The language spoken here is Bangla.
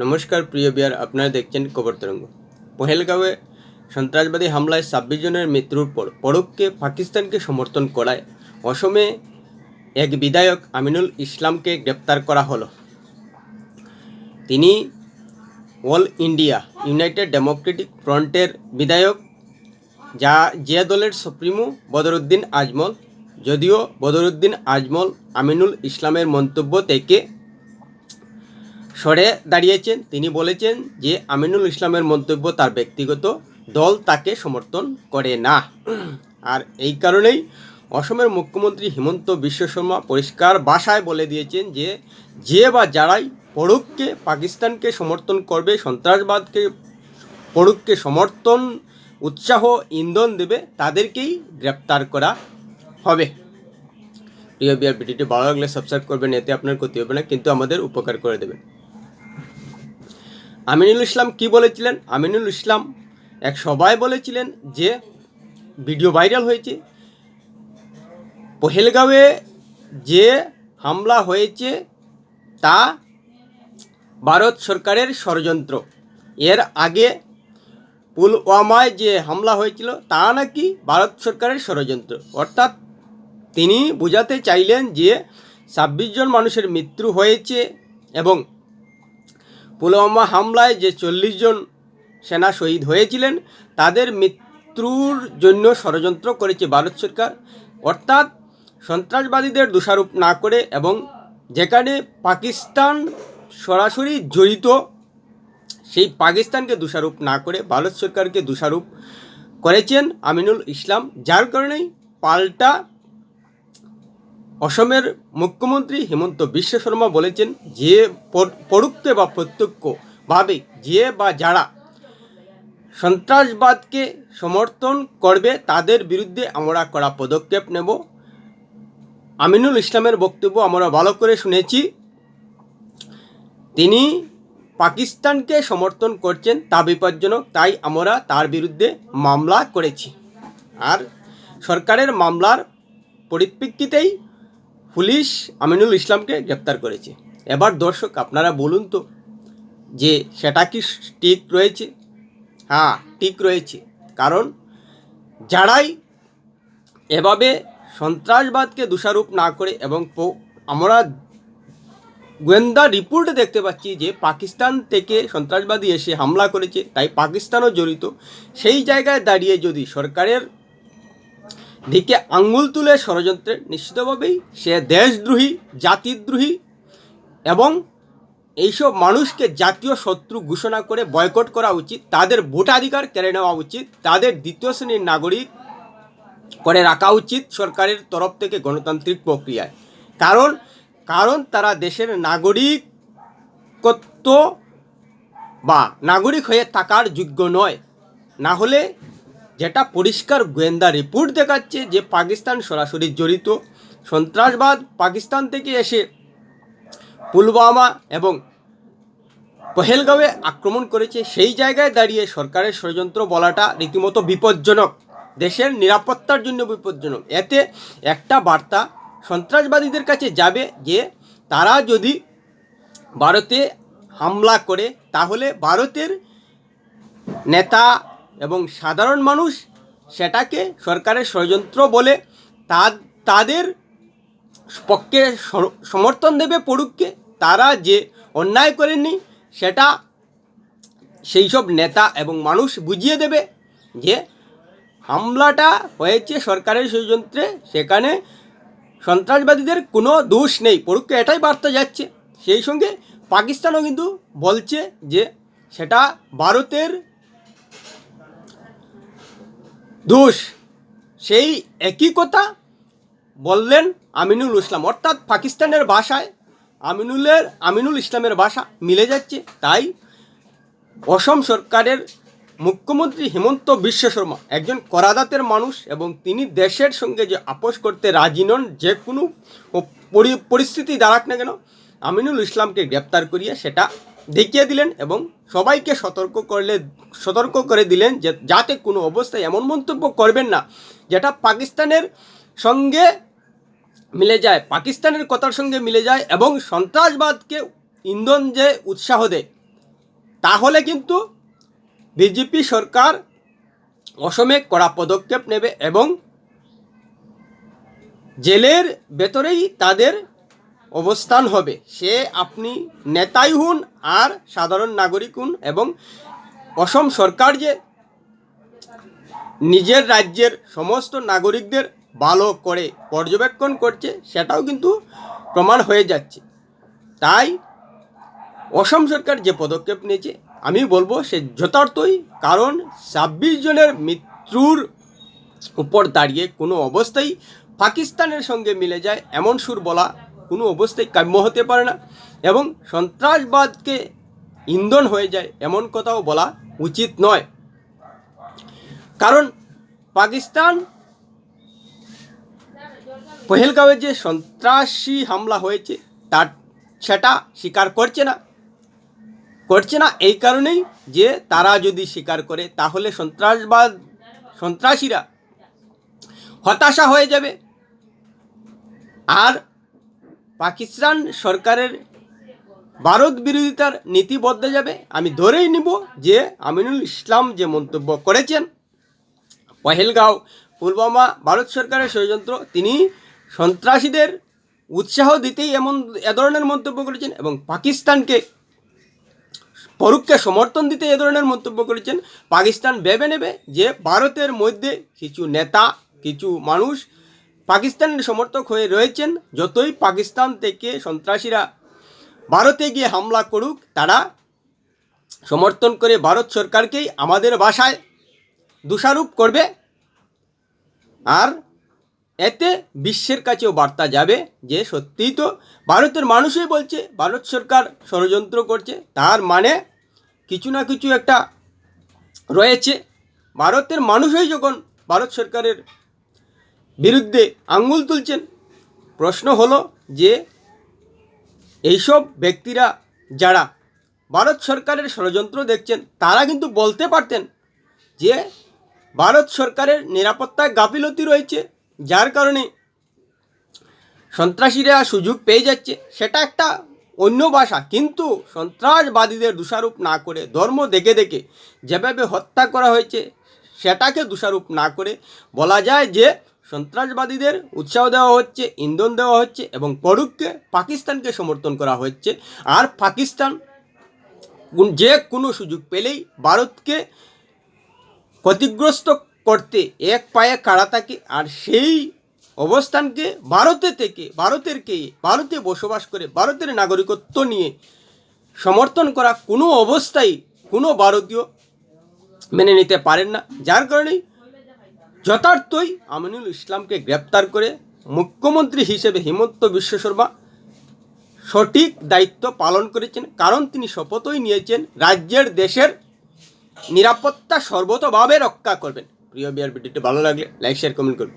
নমস্কার, প্রিয় বিয়ার, আপনারা দেখছেন খবর তরঙ্গ। পহেলগাঁওয়ে সন্ত্রাসবাদী হামলায় ছাব্বিশ জনের মৃত্যুর পর পরককে পাকিস্তানকে সমর্থন করায় অসমে এক বিধায়ক আমিনুল ইসলামকে গ্রেপ্তার করা হলো। তিনি অল ইন্ডিয়া, ইউনাইটেড ডেমোক্রেটিক ফ্রন্টের বিধায়ক যা যে দলের সুপ্রিমো বদরুদ্দিন আজমল, যদিও বদরুদ্দিন আজমল আমিনুল ইসলামের মন্তব্য থেকে সরে দাঁড়িয়েছেন, তিনি বলেছেন যে আমিনুল ইসলামের মন্তব্য তার ব্যক্তিগত দল তাকে সমর্থন করে না। আর এই কারণেই অসমের মুখ্যমন্ত্রী হিমন্ত বিশ্ব শর্মা পরিষ্কার ভাষায় বলে দিয়েছেন যে যে বা যারাই পড়ুককে পাকিস্তানকে সমর্থন করবে, সন্ত্রাসবাদকে পড়ুককে সমর্থন, উৎসাহ, ইন্ধন দেবে, তাদেরকেই গ্রেপ্তার করা হবে। প্রিয় বিয়ার ভিডিওটি ভালো লাগলে সাবস্ক্রাইব করবেন, এতে আপনার ক্ষতি হবে না, কিন্তু আমাদের উপকার করে দেবেন। আমিনুল ইসলাম কি বলেছিলেন? আমিনুল ইসলাম এক সবাই বলেছিলেন যে, ভিডিও ভাইরাল হয়েছে। পহেলগাঁওয়ে যে হামলা হয়েছে, তা ভারত সরকারের ষড়যন্ত্র। এর আগে পুলওয়ামায় যে হামলা হয়েছিল, তা নাকি ভারত সরকারের ষড়যন্ত্র। অর্থাৎ তিনি বোঝাতে চাইলেন যে, ছাব্বিশ জন মানুষের মৃত্যু হয়েছে এবং পুলওয়ামা হামলায় যে চল্লিশ জন সেনা শহীদ হয়েছিলেন, তাদের মৃত্যুর জন্য ষড়যন্ত্র করেছে ভারত সরকার। অর্থাৎ সন্ত্রাসবাদীদের দোষারোপ না করে এবং যেখানে পাকিস্তান সরাসরি জড়িত, সেই পাকিস্তানকে দোষারোপ না করে ভারত সরকারকে দোষারোপ করেছেন আমিনুল ইসলাম। যার কারণেই পাল্টা অসমের মুখ্যমন্ত্রী হিমন্ত বিশ্ব শর্মা বলেছেন, যে পর- পরোক্ষ বা প্রত্যক্ষভাবে যে বা যারা সন্ত্রাসবাদকে সমর্থন করবে, তাদের বিরুদ্ধে আমরা কড়া পদক্ষেপ নেব। আমিনুল ইসলামের বক্তব্য আমরা ভালো করে শুনেছি। তিনি পাকিস্তানকে সমর্থন করছেন, তা বিপজ্জনক, তাই আমরা তার বিরুদ্ধে মামলা করেছি। আর সরকারের মামলার পরিপ্রেক্ষিতেই পুলিশ আমিনুল ইসলামকে গ্রেপ্তার করেছে। এবার দর্শক, আপনারা বলুন তো, যে সেটা কি ঠিক রয়েছে? হ্যাঁ ঠিক রয়েছে। কারণ যারাই এভাবে সন্ত্রাসবাদকে দোষারোপ না করে এবং আমরা গোয়েন্দা রিপোর্টে দেখতে পাচ্ছি যে পাকিস্তান থেকে সন্ত্রাসবাদী এসে হামলা করেছে, তাই পাকিস্তানও জড়িত। সেই জায়গায় দাঁড়িয়ে যদি সরকারের দিকে আঙ্গুল তুলে ষড়যন্ত্রে নিশ্চিতভাবেই সে দেশদ্রোহী, জাতিদ্রোহী এবং এইসব মানুষকে জাতীয় শত্রু ঘোষণা করে বয়কট করা উচিত, তাদের ভোটাধিকার কেড়ে নেওয়া উচিত, তাদের দ্বিতীয় শ্রেণির নাগরিক করে রাখা উচিত সরকারের তরফ থেকে গণতান্ত্রিক প্রক্রিয়ায়। কারণ কারণ তারা দেশের নাগরিকত্ব বা নাগরিক হয়ে থাকার যোগ্য নয়। না হলে যেটা পরিষ্কার গোয়েন্দা রিপোর্ট দেখাচ্ছে যে পাকিস্তান সরাসরি জড়িত। সন্ত্রাসবাদ পাকিস্তান থেকে এসে পুলওয়ামা এবং পহেলগাঁওয়ে আক্রমণ করেছে। সেই জায়গায় দাঁড়িয়ে সরকারের ষড়যন্ত্র বলাটা রীতিমতো বিপজ্জনক। দেশের নিরাপত্তার জন্য বিপজ্জনক। এতে একটা বার্তা, সন্ত্রাসবাদীদের কাছে যাবে যে তারা যদি ভারতে হামলা করে, তাহলে ভারতের নেতা এবং সাধারণ মানুষ সেটাকে সরকারের ষড়যন্ত্র বলে তা, তাদের পক্ষে সমর্থন দেবে পড়ুককে, তারা যে অন্যায় করেননি সেটা সেই সব নেতা এবং মানুষ বুঝিয়ে দেবে যে হামলাটা হয়েছে সরকারের ষড়যন্ত্রে, সেখানে সন্ত্রাসবাদীদের কোনো দোষ নেই। পড়ুককে এটাই বার্তা যাচ্ছে। সেই সঙ্গে পাকিস্তানও কিন্তু বলছে যে সেটা ভারতের দোষ। সেই একই কথা বললেন আমিনুল ইসলাম। অর্থাৎ পাকিস্তানের ভাষায় আমিনুলের, আমিনুল ইসলামের ভাষা মিলে যাচ্ছে। তাই অসম সরকারের মুখ্যমন্ত্রী হিমন্ত বিশ্ব শর্মা একজন করাদাতের মানুষ এবং তিনি দেশের সঙ্গে যে আপোষ করতে রাজি নন, যে কোনো পরি- পরিস্থিতি দাঁড়াক না কেন, আমিনুল ইসলামকে গ্রেপ্তার করিয়ে সেটা দেখিয়ে দিলেন এবং সবাইকে সতর্ক করলে, সতর্ক করে দিলেন যে যাতে কোনো অবস্থায় এমন মন্তব্য করবেন না যেটা পাকিস্তানের সঙ্গে মিলে যায়, পাকিস্তানের কথার সঙ্গে মিলে যায় এবং সন্ত্রাসবাদকে ইন্ধন যে উৎসাহ দেয়। তাহলে কিন্তু বিজেপি সরকার অসমে কড়া পদক্ষেপ নেবে এবং জেলের ভেতরেই তাদের অবস্থান হবে। সে আপনি নেতাই হন আর সাধারণ নাগরিক হন এবং অসম সরকার যে নিজের রাজ্যের সমস্ত নাগরিকদের ভালো করে পর্যবেক্ষণ করছে, সেটাও কিন্তু প্রমাণ হয়ে যাচ্ছে। তাই অসম সরকার যে পদক্ষেপ নিয়েছে, আমি বলব সে যথার্থই কারণ ছাব্বিশ জনের মৃত্যুর উপর দাঁড়িয়ে কোনো অবস্থায় পাকিস্তানের সঙ্গে মিলে যায়, এমন সুর বলা কোনো অবস্থায় কাম্য হতে পারে না এবং সন্ত্রাসবাদকে ইন্ধন হয়ে যায় এমন কথাও বলা উচিত নয়। কারণ পাকিস্তান পহেলগাঁওয়ে যে সন্ত্রাসী হামলা হয়েছে, তার সেটা স্বীকার করছে না। করছে না এই কারণেই যে তারা যদি স্বীকার করে, তাহলে সন্ত্রাসবাদ, সন্ত্রাসীরা হতাশা হয়ে যাবে। আর পাকিস্তান সরকারের ভারত বিরোধিতার নীতি বদলে যাবে। আমি ধরেই নিব যে আমিনুল ইসলাম যে মন্তব্য করেছেন, পহেলগাঁও পুলওয়ামা ভারত সরকারের ষড়যন্ত্র, তিনি সন্ত্রাসীদের উৎসাহ দিতেই এমন, এ ধরনের মন্তব্য করেছেন এবং পাকিস্তানকে পরুক্ষে সমর্থন দিতে এ ধরনের মন্তব্য করেছেন। পাকিস্তান ভেবে নেবে যে ভারতের মধ্যে কিছু নেতা, কিছু মানুষ পাকিস্তানের সমর্থক হয়ে রয়েছেন যতই পাকিস্তান থেকে সন্ত্রাসীরা। ভারতে গিয়ে হামলা করুক, তারা সমর্থন করে ভারত সরকারকেই আমাদের ভাষায় দোষারোপ করবে। আর এতে বিশ্বের কাছেও বার্তা যাবে যে, সত্যিই তো ভারতের মানুষই বলছে, ভারত সরকার ষড়যন্ত্র করছে। তার মানে কিছু না কিছু একটা রয়েছে। ভারতের মানুষই যখন ভারত সরকারের বিরুদ্ধে আঙ্গুল তুলছেন। প্রশ্ন হলো যে এইসব ব্যক্তিরা যারা ভারত সরকারের ষড়যন্ত্র দেখছেন, তারা কিন্তু বলতে পারতেন যে ভারত সরকারের নিরাপত্তায় গাফিলতি রয়েছে, যার কারণে সন্ত্রাসীরা সুযোগ পেয়ে যাচ্ছে। সেটা একটা অন্য ভাষা, কিন্তু সন্ত্রাসবাদীদের দোষারোপ না করে, ধর্ম দেখে দেখে যেভাবে হত্যা করা হয়েছে, সেটাকে দোষারোপ না করে বলা যায় যে সন্ত্রাসবাদীদের উৎসাহ দেওয়া হচ্ছে, ইন্ধন দেওয়া হচ্ছে এবং পরুক্ষে পাকিস্তানকে সমর্থন করা হচ্ছে। আর পাকিস্তান যে কোনো সুযোগ পেলেই ভারতকে ক্ষতিগ্রস্ত করতে এক পায়ে কাড়া থাকে আর সেই অবস্থানকে ভারতে থেকে ভারতের কে ভারতে বসবাস করে ভারতের নাগরিকত্ব নিয়ে সমর্থন করা কোনো অবস্থায় কোনো ভারতীয় মেনে নিতে পারেন না। যার কারণেই যথার্থই আমিনুল ইসলামকে গ্রেপ্তার করে মুখ্যমন্ত্রী হিসেবে হিমন্ত বিশ্ব শর্মা সঠিক দায়িত্ব পালন করেছেন, কারণ তিনি শপথই নিয়েছেন রাজ্যের দেশের নিরাপত্তা সর্বতভাবে রক্ষা করবেন। প্রিয় বিআর ভিডিওটি ভালো লাগলে লাইক শেয়ার কমেন্ট করুন